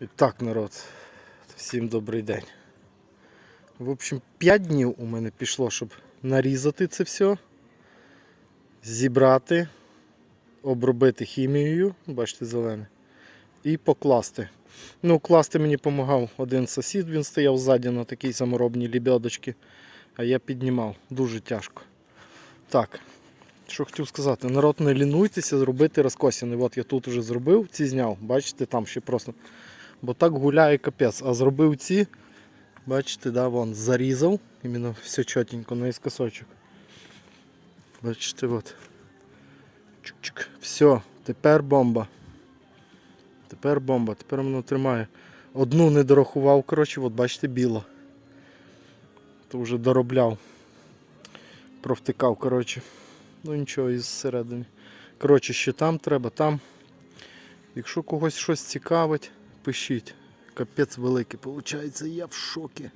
І так, народ, всім добрий день. В общем, 5 днів у мене пішло, щоб нарізати це все, зібрати, обробити хімією, бачите, зелене, і покласти. Ну, класти мені допомагав один сусід, він стояв ззаді на такій саморобній лебедочці, а я піднімав. Дуже тяжко. Так, що хотів сказати, народ не лінуйтеся зробити розкосіни. От я тут вже зробив, ці зняв, бачите, там ще просто. Бо так гуляє капець. А зробив ці, бачите, да, вон, зарізав, іменно все чотенько наискосочок. Бачите, от. Чик-чик. Все, тепер бомба. Тепер бомба, тепер воно тримає. Одну не дорахував, коротше, от бачите, біла. То вже доробляв. Провтикав, коротше. Ну нічого із середини. Коротше, ще там треба, там. Якщо когось щось цікавить, пишіть. Капець великий, виходить, я в шокі.